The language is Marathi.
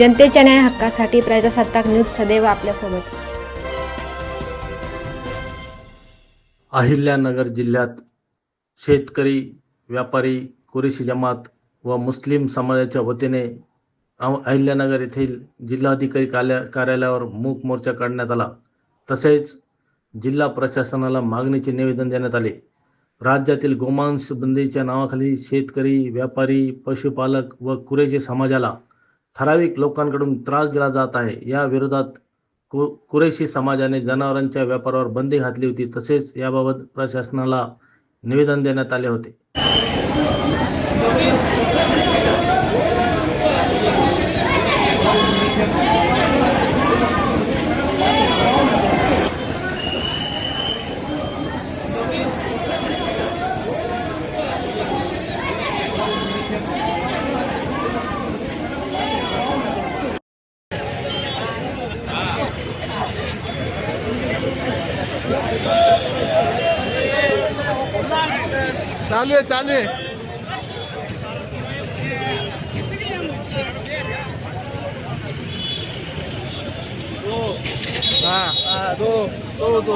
जनतेच्या न्याय हक्कासाठी प्रजासत्ताक न्यूज सदैव आपल्यासोबत. अहिल्यानगर जिल्ह्यात शेतकरी व्यापारी कुरेशी जमात व मुस्लिम समाजाच्या वतीने अहिल्यानगर येथील जिल्हाधिकारी कार्या कार्यालयावर मूक मोर्चा काढण्यात आला. तसेच जिल्हा प्रशासनाला मागणीचे निवेदन देण्यात आले. राज्यातील गोमांस बंदीच्या नावाखाली शेतकरी व्यापारी पशुपालक व कुरेशी समाजाला ठराविक लोकांकडून त्रास दिला जात आहे. या विरोधात कु कुरेशी समाजाने जनावरांच्या व्यापारावर बंदी घातली होती. तसेच याबाबत प्रशासनाला निवेदन देण्यात आले होते. चालू आहे चालू आहे हा दो दो दो